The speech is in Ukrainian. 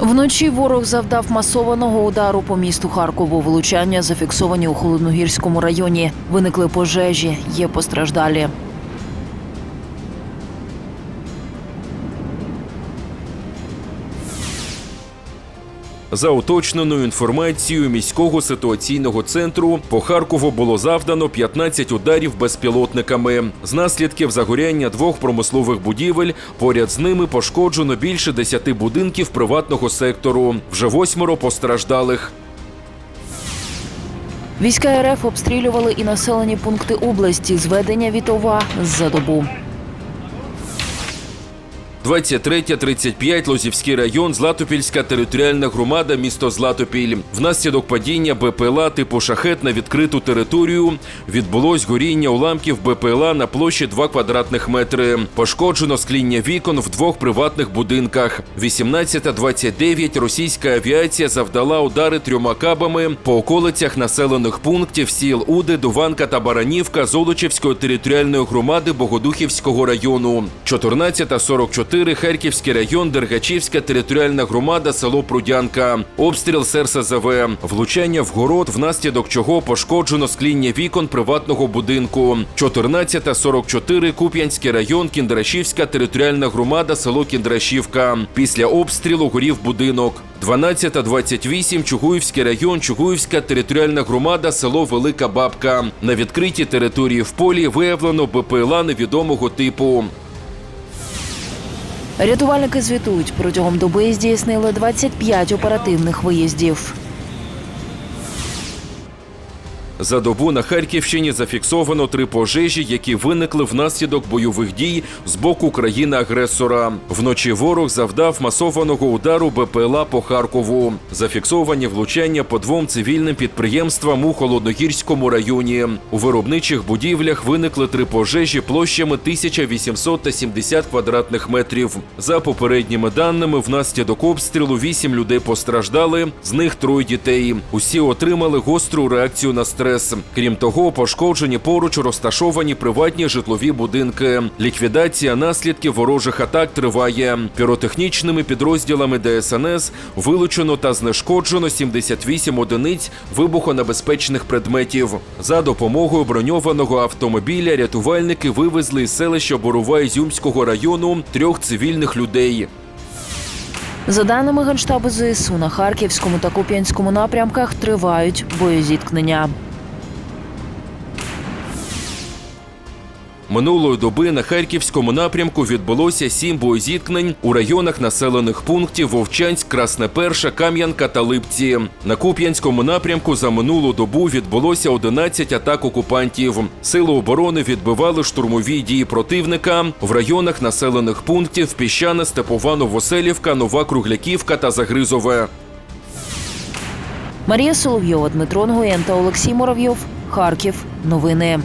Вночі ворог завдав масованого удару по місту Харкову. Влучання зафіксовані у холодногірському районі. Виникли пожежі, є постраждалі. За уточненою інформацією міського ситуаційного центру по Харкову було завдано 15 ударів безпілотниками. З наслідків загоряння двох промислових будівель поряд з ними пошкоджено більше 10 будинків приватного сектору. Вже восьмеро постраждалих. Війська РФ обстрілювали і населені пункти області. Зведення Вітова за добу. 23-35 Лозівський район, Златопільська територіальна громада, місто Златопіль. Внаслідок падіння БПЛА типу шахет на відкриту територію відбулось горіння уламків БПЛА на площі 2 квадратних метри. Пошкоджено скління вікон в двох приватних будинках. 18.29 російська авіація завдала удари трьома кабами по околицях населених пунктів сіл Уди, Дуванка та Баранівка Золочівської територіальної громади Богодухівського району. 14.44 Харківський район, Дергачівська територіальна громада, село Прудянка. Обстріл СРСЗВ. Влучання в город, внаслідок чого пошкоджено скління вікон приватного будинку. 14.44 Куп'янський район, Кіндрашівська територіальна громада, село Кіндрашівка. Після обстрілу горів будинок. 12.28 Чугуївський район, Чугуївська територіальна громада, село Велика Бабка. На відкритій території в полі виявлено БПЛА невідомого типу. Рятувальники звітують, протягом доби здійснили 25 оперативних виїздів. За добу на Харківщині зафіксовано три пожежі, які виникли внаслідок бойових дій з боку країни-агресора. Вночі ворог завдав масованого удару БПЛА по Харкову. Зафіксовані влучання по двом цивільним підприємствам у Холодногірському районі. У виробничих будівлях виникли три пожежі площами 1870 квадратних метрів. За попередніми даними, внаслідок обстрілу вісім людей постраждали, з них троє дітей. Усі отримали гостру реакцію на стрес. Крім того, пошкоджені поруч розташовані приватні житлові будинки. Ліквідація наслідків ворожих атак триває. Піротехнічними підрозділами ДСНС вилучено та знешкоджено 78 одиниць вибухонебезпечних предметів. За допомогою броньованого автомобіля рятувальники вивезли із селища Борова Ізюмського району трьох цивільних людей. За даними Генштабу ЗСУ, на Харківському та Куп'янському напрямках тривають боєзіткнення. Минулої доби на харківському напрямку відбулося сім боєзіткнень у районах населених пунктів Вовчанськ, Красне Перше, Кам'янка та Липці. На Куп'янському напрямку за минулу добу відбулося 11 атак окупантів. Сили оборони відбивали штурмові дії противника в районах населених пунктів Піщане, Степова, Новоселівка, Нова Кругляківка та Загризове. Марія Соловйова, Дмитро Нгоєн та Олексій Муравйов. Харків. Новини.